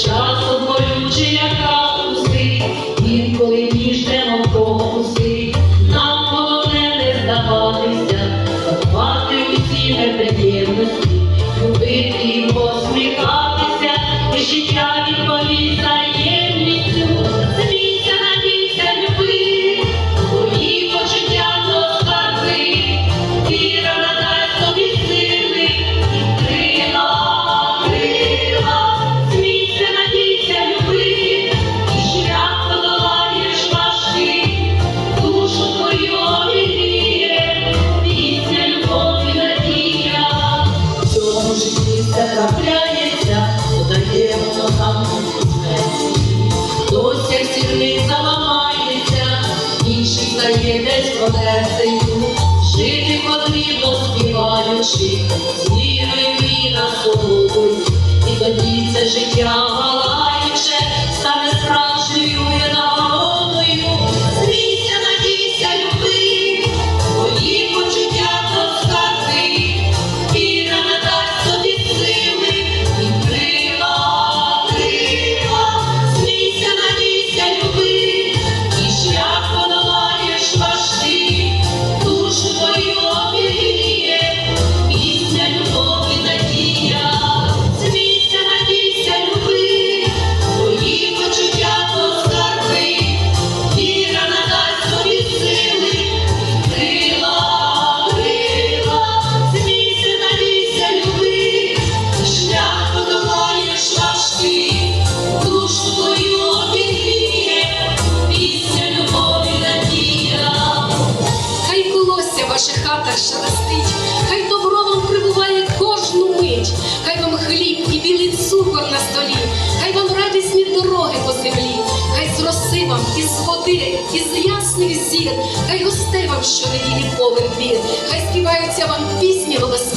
Часом болючий, як капуси, інколи ніжне навколо. ночі, зніми на собою, і тоді це життя. вам із води, із ясних зір, хай густе вам щонеділі повен двір, хай співаються вам пісні голоси.